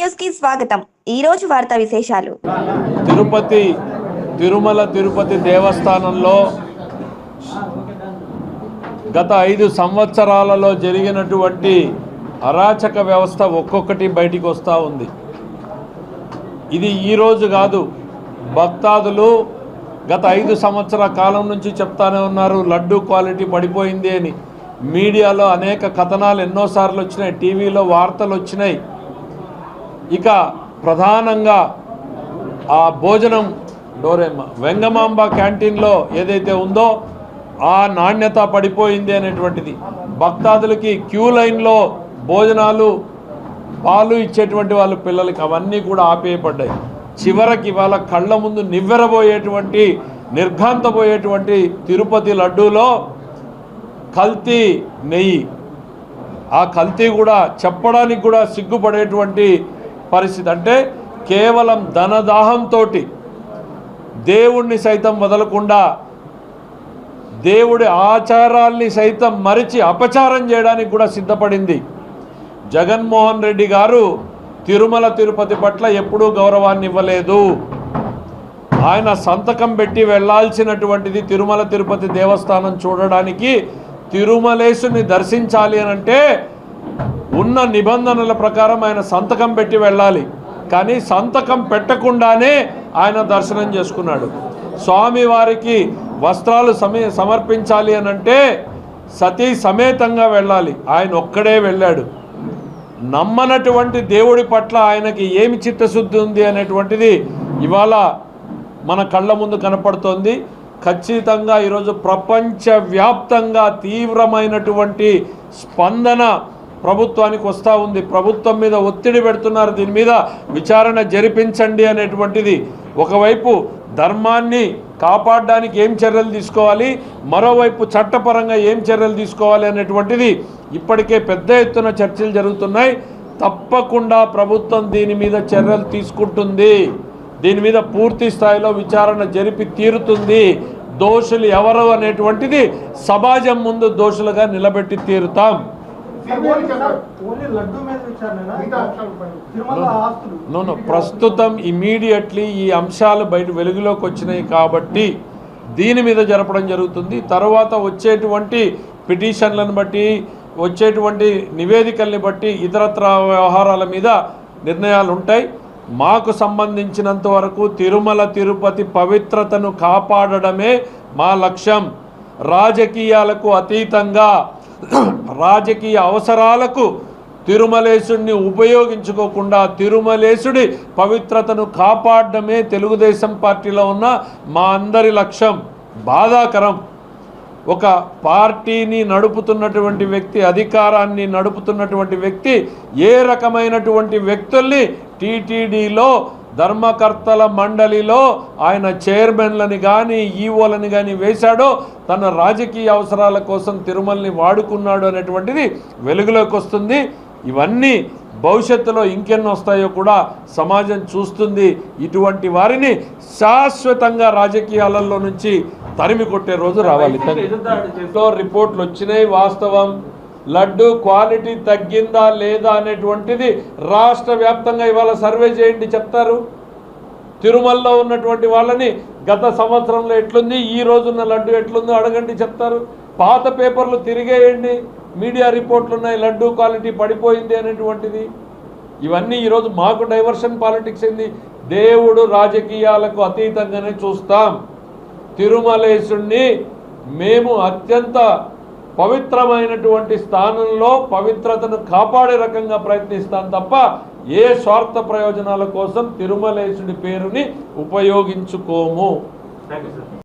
కి స్వాగతం. ఈ రోజు వార్తా విశేషాలు. తిరుపతి తిరుమల తిరుపతి దేవస్థానంలో గత ఐదు సంవత్సరాలలో జరిగినటువంటి అరాచక వ్యవస్థ ఒక్కొక్కటి బయటికి వస్తూ ఉంది. ఇది ఈరోజు కాదు భక్తాదులు గత ఐదు సంవత్సరాల కాలం నుంచి చెప్తానే ఉన్నారు లడ్డు క్వాలిటీ పడిపోయింది అని. మీడియాలో అనేక కథనాలు ఎన్నోసార్లు వచ్చినాయి టీవీలో వార్తలు వచ్చినాయి. ఇక ప్రధానంగా ఆ భోజనం డోరేమ్మ వెంగమాంబ క్యాంటీన్లో ఏదైతే ఉందో ఆ నాణ్యత పడిపోయింది అనేటువంటిది. భక్తాదులకి క్యూ లైన్లో భోజనాలు పాలు ఇచ్చేటువంటి వాళ్ళ పిల్లలకి అవన్నీ కూడా ఆపేయబడ్డాయి. చివరికి వాళ్ళ కళ్ళ ముందు నివ్వెరబోయేటువంటి నిర్ఘాంతపోయేటువంటి తిరుపతి లడ్డూలో కల్తీ నెయ్యి. ఆ కల్తీ కూడా చెప్పడానికి కూడా సిగ్గుపడేటువంటి పరిస్థితి అంటే కేవలం ధనదాహంతో దేవుణ్ణి సైతం వదలకుండా దేవుడి ఆచారాల్ని సైతం మరిచి అపచారం చేయడానికి కూడా సిద్ధపడింది. జగన్మోహన్ రెడ్డి గారు తిరుమల తిరుపతి పట్ల ఎప్పుడూ గౌరవాన్ని ఇవ్వలేదు. ఆయన సంతకం పెట్టి వెళ్ళాల్సినటువంటిది తిరుమల తిరుపతి దేవస్థానం చూడడానికి తిరుమలేశుని దర్శించాలి అని అంటే ఉన్న నిబంధనల ప్రకారం ఆయన సంతకం పెట్టి వెళ్ళాలి. కానీ సంతకం పెట్టకుండానే ఆయన దర్శనం చేసుకున్నాడు. స్వామివారికి వస్త్రాలు సమే సమర్పించాలి అని అంటే సతీ సమేతంగా వెళ్ళాలి. ఆయన ఒక్కడే వెళ్ళాడు. నమ్మనటువంటి దేవుడి పట్ల ఆయనకి ఏమి చిత్తశుద్ధి ఉంది అనేటువంటిది ఇవాళ మన కళ్ళ ముందు కనపడుతోంది. ఖచ్చితంగా ఈరోజు ప్రపంచవ్యాప్తంగా తీవ్రమైనటువంటి స్పందన ప్రభుత్వానికి వస్తూ ఉంది. ప్రభుత్వం మీద ఒత్తిడి పెడుతున్నారు. దీని మీద విచారణ జరిపించండి అనేటువంటిది. ఒకవైపు ధర్మాన్ని కాపాడడానికి ఏం చర్యలు తీసుకోవాలి? మరోవైపు చట్టపరంగా ఏం చర్యలు తీసుకోవాలి అనేటువంటిది ఇప్పటికే పెద్ద ఎత్తున చర్చలు జరుగుతున్నాయి. తప్పకుండా ప్రభుత్వం దీని మీద చర్యలు తీసుకుంటుంది. దీని మీద పూర్తి స్థాయిలో విచారణ జరిపి తీరుతుంది. దోషులు ఎవరు అనేటువంటిది సమాజం ముందు దోషులుగా నిలబెట్టి తీరుతాం. No no. ప్రస్తుతం ఇమీడియట్లీ ఈ అంశాలు బయట వెలుగులోకి వచ్చినాయి కాబట్టి దీని మీద జరపడం జరుగుతుంది. తర్వాత వచ్చేటువంటి పిటిషన్లను బట్టి వచ్చేటువంటి నివేదికల్ని బట్టి ఇతరత్ర వ్యవహారాల మీద నిర్ణయాలు ఉంటాయి. మాకు సంబంధించినంత వరకు తిరుమల తిరుపతి పవిత్రతను కాపాడడమే మా లక్ష్యం. రాజకీయాలకు అతీతంగా రాజకీయ అవసరాలకు తిరుమలేశుడిని ఉపయోగించుకోకుండా తిరుమలేశుడి పవిత్రతను కాపాడడమే తెలుగుదేశం పార్టీలో ఉన్న మా అందరి లక్ష్యం. బాధాకరం. ఒక పార్టీని నడుపుతున్నటువంటి వ్యక్తి అధికారాన్ని నడుపుతున్నటువంటి వ్యక్తి ఏ రకమైనటువంటి వ్యక్తుల్ని టీటీడీలో ధర్మకర్తల మండలిలో ఆయన చైర్మన్లని కానీ ఈఓలని కానీ వేశాడో తన రాజకీయ అవసరాల కోసం తిరుమలని వాడుకున్నాడు అనేటువంటిది వెలుగులోకి వస్తుంది. ఇవన్నీ భవిష్యత్తులో ఇంకెన్ని వస్తాయో కూడా సమాజం చూస్తుంది. ఇటువంటి వారిని శాశ్వతంగా రాజకీయాలలో నుంచి తరిమి కొట్టే రోజు రావాలి. రిపోర్ట్లు వచ్చినాయి వాస్తవం. లడ్డు క్వాలిటీ తగ్గిందా లేదా అనేటువంటిది రాష్ట్ర వ్యాప్తంగా ఇవాళ సర్వే చేయండి చెప్తారు. తిరుమలలో ఉన్నటువంటి వాళ్ళని గత సంవత్సరంలో ఎట్లుంది ఈ రోజున్న లడ్డు ఎట్లుందో అడగండి చెప్తారు. పాత పేపర్లు తిరిగేయండి మీడియా రిపోర్ట్లు ఉన్నాయి లడ్డు క్వాలిటీ పడిపోయింది అనేటువంటిది. ఇవన్నీ ఈరోజు మాకు డైవర్షన్ పాలిటిక్స్ ఏంది? దేవుడు రాజకీయాలకు అతీతంగానే చూస్తాం. తిరుమలేశుణ్ణి మేము అత్యంత పవిత్రమైనటువంటి స్థానంలో పవిత్రతను కాపాడే రకంగా ప్రయత్నిస్తాం తప్ప ఏ స్వార్థ ప్రయోజనాల కోసం తిరుమలేశుడి పేరుని ఉపయోగించుకోము. Thank you sir